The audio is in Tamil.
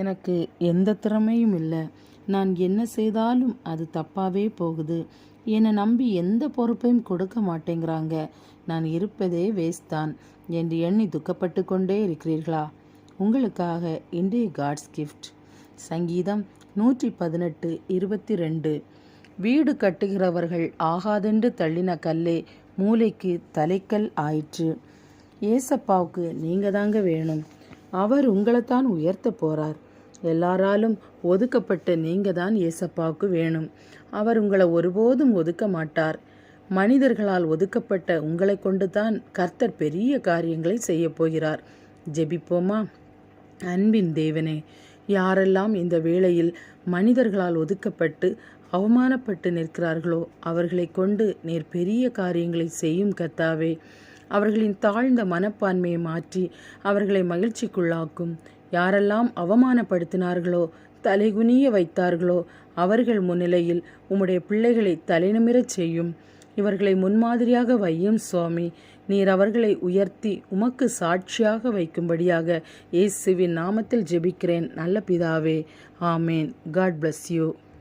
எனக்கு எந்த திறமையும் இல்லை. நான் என்ன செய்தாலும் அது தப்பாவே போகுது. என்னை நம்பி எந்த பொறுப்பையும் கொடுக்க மாட்டேங்கிறாங்க. நான் இருப்பதே வேஸ்ட் தான். என்று எண்ணி துக்கப்பட்டு கொண்டே இருக்கிறீர்களா? உங்களுக்காக இன்றைய காட்ஸ் கிஃப்ட் சங்கீதம் நூற்றி பதினெட்டு இருபத்தி ரெண்டு வீடு கட்டுகிறவர்கள் ஆகாதென்று தள்ளின கல்லே மூளைக்கு தலைக்கல் ஆயிற்று. ஏசப்பாவுக்கு நீங்கள் தாங்க வேணும். அவர் உங்களைத்தான் உயர்த்த போறார். எல்லாராலும் ஒதுக்கப்பட்ட நீங்க தான் ஏசப்பாவுக்கு வேணும். அவர் உங்களை ஒருபோதும் ஒதுக்க மாட்டார். மனிதர்களால் ஒதுக்கப்பட்ட உங்களை கொண்டு தான் கர்த்தர் பெரிய காரியங்களை செய்ய போகிறார். ஜெபிப்போமா? அன்பின் தேவனே யாரெல்லாம் இந்த வேளையில் மனிதர்களால் ஒதுக்கப்பட்டு அவமானப்பட்டு நிற்கிறார்களோ அவர்களை கொண்டு நேர் பெரிய காரியங்களை செய்யும் கத்தாவே அவர்களின் தாழ்ந்த மனப்பான்மையை மாற்றி அவர்களை மகிழ்ச்சிக்குள்ளாக்கும். யாரெல்லாம் அவமானப்படுத்தினார்களோ தலைகுனிய வைத்தார்களோ அவர்கள் முன்னிலையில் உம்முடைய பிள்ளைகளை தலைநிமிரச் செய்யும். இவர்களை முன்மாதிரியாக வையும் சுவாமி. நீர் அவர்களை உயர்த்தி உமக்கு சாட்சியாக வைக்கும்படியாக இயேசுவின் நாமத்தில் ஜெபிக்கிறேன். நல்ல பிதாவே ஆமேன். God bless you